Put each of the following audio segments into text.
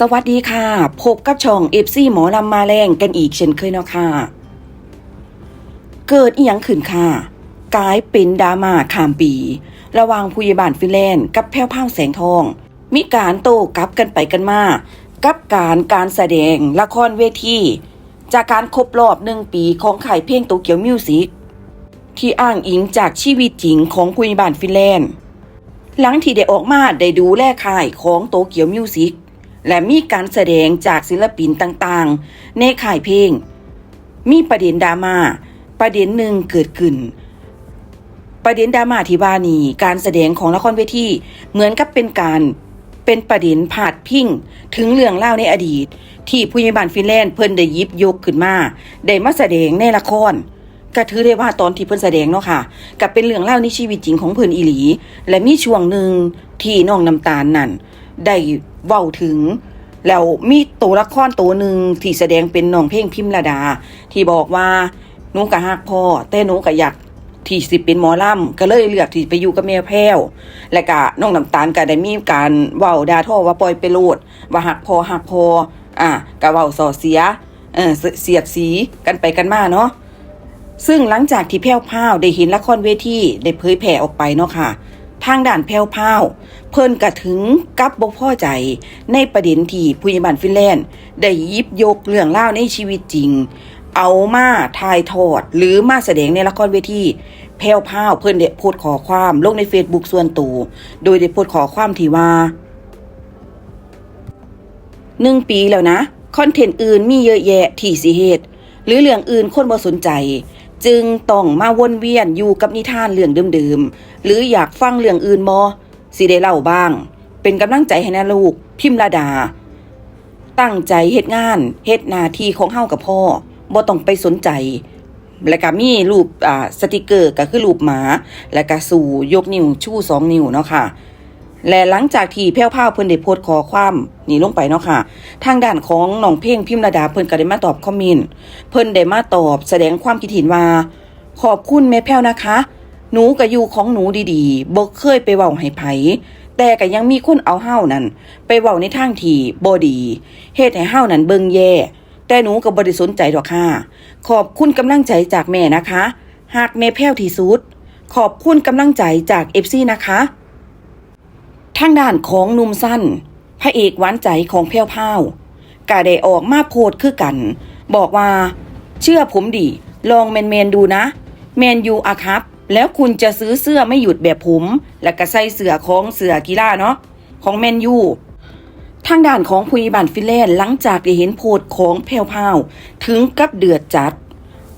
สวัสดีค่ะ พบกับช่องเอฟซีหมอลำมาแรงกันอีกเช่นเคยเนาะค่ะ เกิดอีหยังขึ้นค่ะ กลายเป็นดราม่าขามปี ระหว่างผู้ใหญ่บ้านฟินแลนด์กับแพ้วพรางแสงทอง มีการโต้กลับกันไปกันมา กับการการแสดงละครเวที จากการครบรอบหนึ่งปีของข่ายเพลงโตเกียวมิวสิกที่อ้างอิงจากชีวิตจริงของผู้ใหญ่บ้านฟินแลนด์ หลังที่ได้ออกมาได้ดูแลค่ายของโตเกียวมิวสิก และมีการแสดงจากศิลปินต่างๆ ในค่ายเพลง มีประเด็นดราม่าประเด็นหนึ่งเกิดขึ้น ประเด็นดราม่าที่ว่านี่การแสดงของละครเวทีเหมือนกับเป็นการเป็นประเด็นผาดพิงถึงเรื่องเล่าในอดีต ที่ผู้ใหญ่บ้านฟินแลนด์เพิ่นได้ยิบยกขึ้นมาได้มาแสดงในละครก็ถือได้ว่าตอนที่เพิ่นแสดงเนาะค่ะกับเป็นเรื่องเล่าในชีวิตจริงของเพิ่นอีหลี และมีช่วงหนึ่งที่น้องน้ำตาลนั่นได้ เว้าถึง แล้วมีตัวละครตัวหนึ่งที่แสดงเป็นน้องเพลงพิมระดา ที่บอกว่าหนูกะฮักพ่อแต่หนูกะอยากที่สิเป็นหมอล่ำก็เลยเลือกที่ไปอยู่กับแม่แพ้ว และกะน้องน้ำตาลก็ได้มีการเว้าดาท่อว่าปล่อยไปโลดว่าหักพอหักพออะกะเว้าส่อเสียเออเสียดสีกันไปกันมาเนาะซึ่งหลังจากที่แพ้วพราวได้เห็นละครเวทีได้เผยแผ่ออกไปเนาะค่ะ ทางด่านแพ้วพาวเพิ่นกระถึงกับบกพ่อใจ ในประเด็นที่ผู้ใหญ่บ้านฟินแลนด์ ได้ยิบยกเรื่องเล่าในชีวิตจริง เอามาถ่ายทอด หรือมาแสดงในละครเวทีแพ้วพาวเพิ่นได้โพสขอความลงใน Facebook ส่วนตัวโดยได้โพสขอความที่ว่าหนึ่งปีแล้วนะ คอนเทนต์อื่นมีเยอะแยะที่สิเหตุหรือเรื่องอื่นคนบ่สนใจ จึงต้องมาวนเวียนอยู่กับนิทานเรื่องเดิมๆ หรืออยากฟังเรื่องอื่นบ่สิได้เล่าบ้าง เป็นกำลังใจให้นะลูก พิมระดา ตั้งใจเฮ็ดงานเฮ็ดหน้าที่ของเฮากับพ่อบ่ต้องไปสนใจ แล้วก็มีรูปอ่าสติกเกอร์ก็คือรูปหมา แล้วก็สู่ยกนิ้วชูสองนิ้วเนาะค่ะ และหลังจากที่แพ้วพราเพิ่นได้โพสต์ขอความนี่ลงไปเนาะค่ะ ทางด้านของน้องเพ่งพิมระดาเพิ่นก็ได้มาตอบคอมเมนต์เพิ่นได้มาตอบแสดงความคิดเห็นว่า ขอบคุณแม่แพ้วนะคะ หนูก็อยู่ของหนูดีๆบ่เคยไปเว้าให้ไผแต่ก็ยังมีคนเอาเฮานั่นไปเว้าในทางที่บ่ดีเฮ็ดให้เฮานั่นเบิ่งแย่แต่หนูก็บ่ได้สนใจดอกค่ะ ขอบคุณกำลังใจจากแม่นะคะ หากแม่แพ้วที่สุด ขอบคุณกำลังใจจาก FC นะคะ ทางด้านของนุ่มสั้น พระเอกหวานใจของแพ้วพราวกาได้ออกมาโพดคือกัน บอกว่า เชื่อผมดิลองแมนแมนดูนะ แมนยูอะครับ แล้วคุณจะซื้อเสื้อไม่หยุดแบบผม แล้วก็ใส่เสื้อของเสื้อกีฬาเนาะของแมนยูทางด้านของผู้ใหญ่บ้านฟินแลนหลังจากได้เห็นโพสต์ของแพรวพาวถึงกับเดือดจัด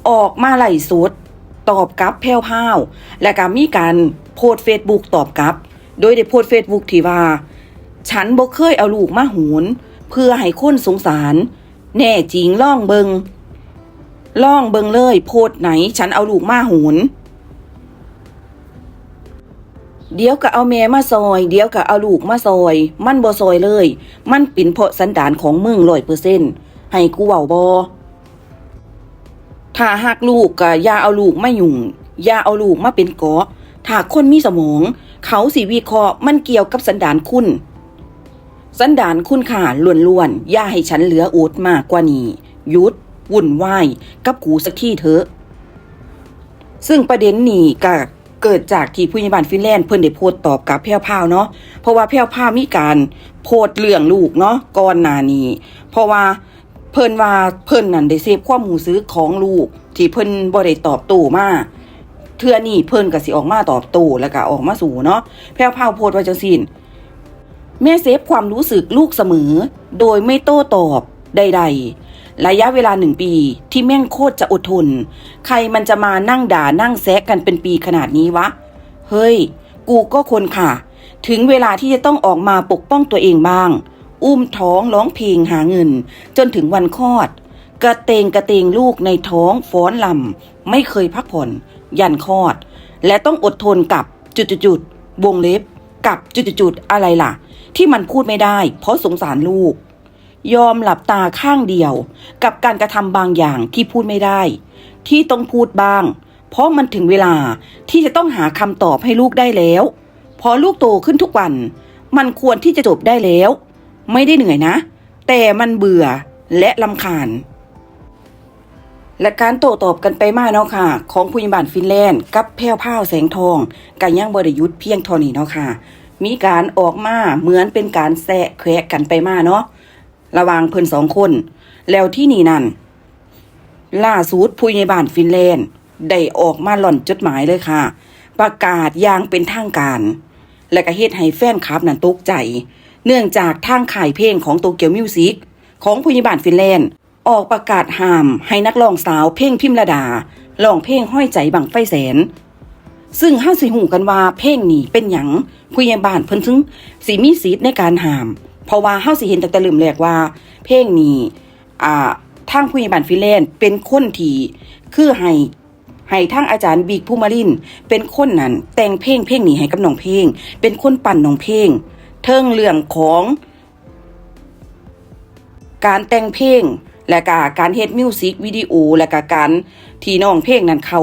ออกมาไล่สดตอบกลับแพรวพาวและก็มีการโพสต์เฟซบุ๊กตอบกลับ โดยได้โพสเฟซบุ๊กที่ว่า ฉันบ่เคยเอาลูกมาหูน เพื่อให้คนสงสาร แน่จริงล่องเบิงล่องเบิงเลย โพสไหน ฉันเอาลูกมาหูน เดี๋ยวก็เอาแม่มาซอย เดี๋ยวก็เอาลูกมาซอย มันบ่ซอยเลย มันเป็นเพราะสันดานของมึงร้อยเปอร์เซ็นต์ให้กูเว้าบ่ถ้าหักลูกก็อย่าเอาลูกมายุ่งอย่าเอาลูกมาเป็นเกาะถ้าคนมีสมอง เขาสิวิเคราะห์มันเกี่ยวกับสันดานคุณ สันดานคุณค่าล้วนๆ อย่าให้ฉันเหลือโอดมากกว่านี้ยุดวุ่นวายกับกูสักที่เถอะ ซึ่งประเด็นนี้ก็เกิดจากที่ผู้ใหญ่บ้านฟินแลนด์เพิ่นได้โพสต์ตอบกับแพรวพาวเนาะเพราะว่าแพรวพาวมีการโพสต์เรื่องลูกเนาะก่อนหน้านี้ เพราะว่าเพิ่นว่าเพิ่นนั่นได้เซฟความรู้สึกของลูก ที่เพิ่นบ่ได้ตอบโต้มา เทื่อนี้เพิ่นก็สิออกมาตอบโต้แล้วก็ออกมาสู่เนาะแพรวพาวโพสต์ว่าจังซี่แม่เซฟความรู้สึกลูกเสมอ โดยไม่โต้ตอบใด ๆ ระยะเวลาหนึ่งปีที่แม่งโคตรจะอดทน ใครมันจะมานั่งด่านั่งแซะกันเป็นปีขนาดนี้วะ เฮ้ย กูก็คนค่ะ ถึงเวลาที่จะต้องออกมาปกป้องตัวเองบ้าง อุ้มท้องร้องเพลงหาเงิน จนถึงวันคลอด กระเตงกระเตงลูกในท้องฟ้อนลำไม่เคยพักผ่อน ยันคลอด และต้องอดทนกับจุดๆวงเล็บกับจุดๆๆอะไรล่ะ ที่มันพูดไม่ได้ เพราะสงสารลูก ยอมหลับตาข้างเดียว กับการกระทำบางอย่างที่พูดไม่ได้ ที่ต้องพูดบ้าง เพราะมันถึงเวลาที่จะต้องหาคำตอบให้ลูกได้แล้ว พอลูกโตขึ้นทุกวัน มันควรที่จะจบได้แล้ว ไม่ได้เหนื่อยนะ แต่มันเบื่อและลำคาญ และการโต้ตอบกันไปมาเนาะค่ะ ของผู้ใหญ่บ้านฟินแลนด์ กับแพ้วพ้าวแสงทองกันยังบริยุทธ์เพียงเท่านี้เนาะค่ะ มีการออกมาเหมือนเป็นการแซะแควะกันไปมาเนาะระว่างเพิ่นสองคน แล้วที่นี่นั่นล่าสุดผู้ใหญ่บ้านฟินแลนด์ ได้ออกมาหล่อนจดหมายเลยค่ะ ประกาศอย่างเป็นทางการ และก็เฮ็ดให้แฟนคลับนั้นตกใจ เนื่องจากทางข่ายเพลงของโตเกียวมิวสิกของผู้ใหญ่บ้านฟินแลนด์ ออกประกาศห้ามให้นักร้องสาวเพ่งพิมระดาร้องเพลงห้อยใจบังไฟแสน ซึ่งเฮาสิหูกันว่าเพลงนี้เป็นหยังผู้ใหญ่บ้านเพิ่นถึงสิมีสิทธิ์ในการห้าม เพราะว่าเฮาสิเห็นตั้งแต่เริ่มแรกว่า เพลงนี้อ่าทางผู้ใหญ่บ้านฟินแลนเป็นคนที่คือให้ให้ทางอาจารย์บิ๊กภูมาริน เป็นคนนั้นแต่งเพลงเพลงนี้ให้กับน้องเพลง เป็นคนปั่นน้องเพลง เทิงเรื่องของ การแต่งเพลง และก็การเฮ็ดมิวสิกวิดีโอและก็การที่น้องเพลงนั้นเขา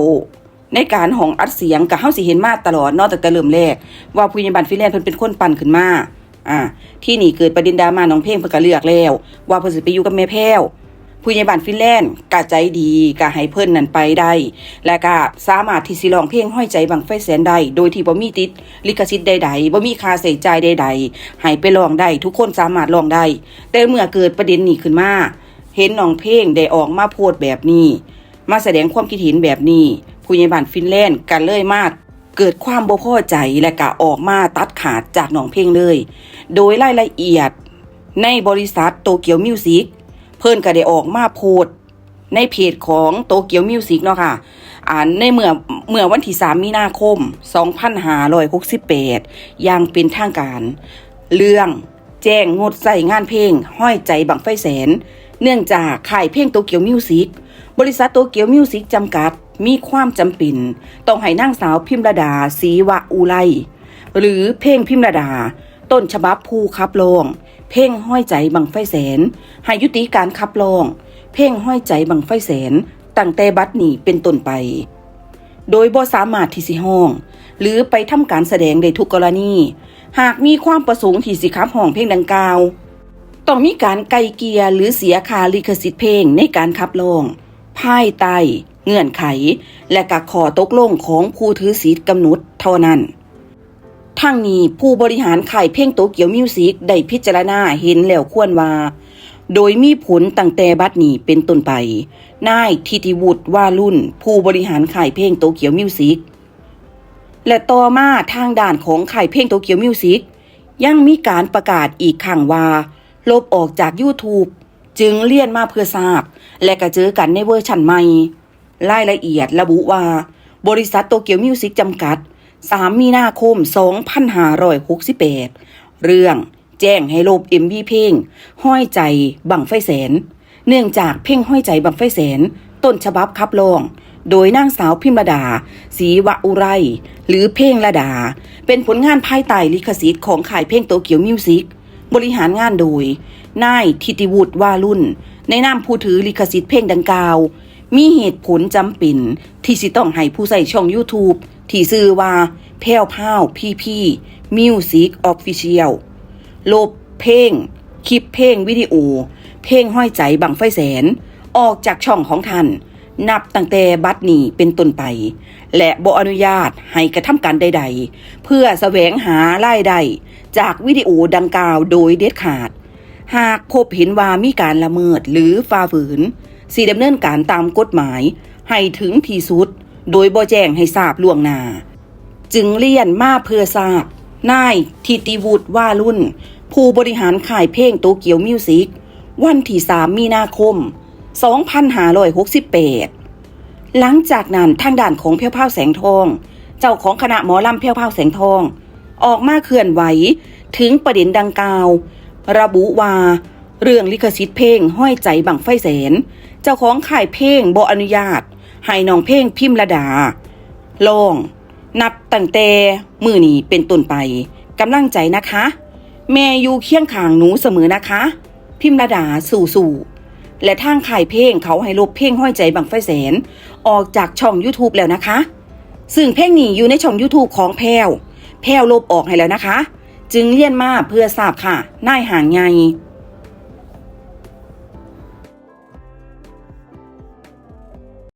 ในการของอัดเสียงกับเฮาสิเห็นมาตลอดนอกจากแต่เริ่มแรก ว่าผู้ใหญ่บ้านฟิแลนด์เพิ่นเป็นคนปั่นขึ้นมาอ่าที่นี่เกิดประเด็นดราม่าน้องเพลงเพิ่นก็เลือกแล้ว ว่าเพิ่นสิไปอยู่กับแม่แพ้วผู้ใหญ่บ้านฟินแลนด์ก็ใจดีก็ให้เพิ่นนั่นไปได้ และก็สามารถที่สิร้องเพลงห้อยใจบังไฟแสนได้โดยที่บ่มีติดลิขสิทธิ์ใดๆบ่มีค่าใช้จ่ายใดๆให้ไปร้องได้ ทุกคนสามารถร้องได้ แต่เมื่อเกิดประเด็นนี้ขึ้นมา เห็นน้องเพลงได้ออกมาโพสแบบนี้ มาแสดงความคิดเห็นแบบนี้ผู้ใหญ่บ้านฟินแลนด์กันเลยมากเกิดความบ่พอใจและก็ออกมาตัดขาดจากน้องเพลงเลย โดยรายละเอียดในบริษัทโตเกียวมิวสิกเพิ่นก็ได้ออกมาโพสในเพจของโตเกียวมิวสิกเนาะค่ะอ่านในเมื่อเมื่อวันที่ 3 มีนาคม 2568อย่างเป็นทางการ เรื่องแจ้งงดใส่งานเพลง ห้อยใจบังไฟแสน เนื่องจากค่ายเพลงโตเกียวมิวสิกบริษัทโตเกียวมิวสิกจำกัด มีความจำเป็นต้องให้นางสาวพิมระดาศรีวะอุไลหรือเพลงพิมระดา ต้นฉบับผู้ขับลอง เพลงห้อยใจบังไฟแสนให้ยุติการขับลอง เพลงห้อยใจบังไฟแสนตั้งแต่บัดนี้เป็นต้นไป โดยบ่สามารถที่สิห้อง หรือไปทำการแสดงได้ทุกกรณี หากมีความประสงค์ที่สิขับห้องเพลงดังกล่าว ต้องมีการไกลเกียหรือเสียค่าลิขสิทธิ์เพลงในการขับร้องภายใต้เงื่อนไข และกะขอตกลงของผู้ถือสิทธิ์กำหนดเท่านั้นทั้งนี้ผู้บริหารข่ายเพลงโตเกียวมิวสิกได้พิจารณาเห็นแล้วควรว่า โดยมีผลตั้งแต่บัดนี้เป็นต้นไป นายทิติวุฒิว่ารุ่น ผู้บริหารข่ายเพลงโตเกียวมิวสิกและต่อมาทางด่านของข่ายเพลงโตเกียวมิวสิกยังมีการประกาศอีกครั้งว่า ลบออกจาก YouTube จึงเลี่ยนมาเพื่อทราบ และก็เจอกันในเวอร์ชันใหม่ รายละเอียดระบุว่า บริษัทโตเกียวมิวสิกจำกัด 3 มีนาคม 2568 เรื่องแจ้งให้ลบ MV เพลง ห้อยใจบังไฟแสน เนื่องจากเพลงห้อยใจบังไฟแสน ต้นฉบับขับลอง โดยนางสาวพิมดาศรีวะอุไร หรือเพลงระดา เป็นผลงานภายใต้ลิขสิทธิ์ของข่ายเพลงโตเกียวมิวสิก บริหารงานโดย นายทิติวุฒิวารุ่น ในนามผู้ถือลิขสิทธิ์เพลงดังกล่าว มีเหตุผลจำเป็นที่สิต้องให้ผู้ใส่ช่อง YouTube ที่ชื่อว่าแพ้วพาวพี่พี่มิวสิกออฟฟิเชียลลบเพลง คลิปเพลงวิดีโอ เพลงห้อยใจบังไฟแสน ออกจากช่องของท่าน นับตั้งแต่บัดนี้เป็นต้นไป และบ่อนุญาตให้กระทำการใด ๆ เพื่อแสวงหารายได้จากวิดีโอดังกล่าวโดยเด็ดขาด หากพบเห็นว่ามีการละเมิดหรือฝ่าฝืนสีดำเนินการตามกฎหมาย ให้ถึงที่สุด โดยบ่แจ้งให้ทราบล่วงหน้า จึงเลี่ยนมาเพื่อทราบ นายทิติวุฒิว่ารุ่น ผู้บริหารข่ายเพลงโตเกียวมิวสิกวันที่ 3 มีนาคม 2568 หลังจากนั้นทางด่านของเพียวพาแสงทอง เจ้าของคณะหมอลำเพียวพาแสงทอง ออกมาเคลื่อนไหวถึงประเด็นดังกล่าว ระบุว่าเรื่องลิขสิทธิ์เพลงห้อยใจบังไฟแสน เจ้าของข่ายเพลงบ่อนุญาต ให้น้องเพลงพิมพ์ระดาลองนับตั้งแต่มือนี้เป็นต้นไปกำลังใจนะคะ แม่อยู่เคียงข้างหนูเสมอนะคะ พิมพ์ระดาสู่สู่ๆ และทางขายเพลงเขาให้ลบเพลงห้อยใจบังไฟแสน ออกจากช่อง YouTube แล้วนะคะ ซึ่งเพลงนี้อยู่ในช่อง YouTube ของแพรวแพรวลบออกให้แล้วนะคะ จึงเลี่ยนมาเพื่อทราบค่ะนายห่างไง